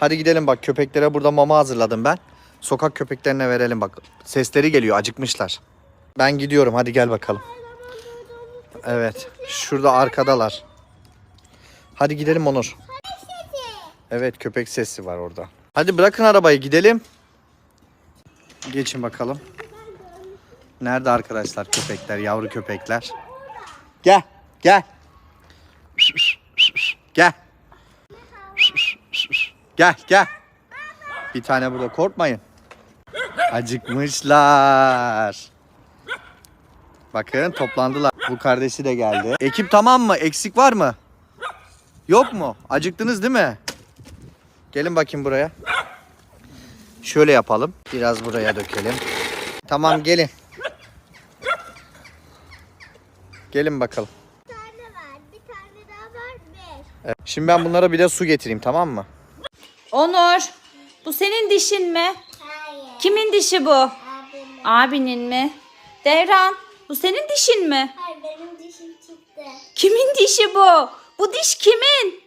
Hadi gidelim bak köpeklere burada mama hazırladım ben. Sokak köpeklerine verelim bak. Sesleri geliyor acıkmışlar. Ben gidiyorum hadi gel bakalım. Evet şurada arkadalar. Hadi gidelim Onur. Evet köpek sesi var orada. Hadi bırakın arabayı gidelim. Geçin bakalım. Nerede arkadaşlar köpekler, yavru köpekler? Gel, gel. Gel. Gel, gel. Bir tane burada korkmayın. Acıkmışlar. Bakın toplandılar. Bu kardeşi de geldi. Ekip tamam mı? Eksik var mı? Yok mu? Acıktınız değil mi? Gelin bakayım buraya. Şöyle yapalım. Biraz buraya dökelim. Tamam gelin. Gelin bakalım. Bir tane var. Bir tane daha var. Beş. Evet. Şimdi ben bunlara bir de su getireyim tamam mı? Onur, bu senin dişin mi? Hayır. Kimin dişi bu? Abim. Abinin mi? Devran, bu senin dişin mi? Hayır benim dişim çıktı. Kimin dişi bu? Bu diş kimin?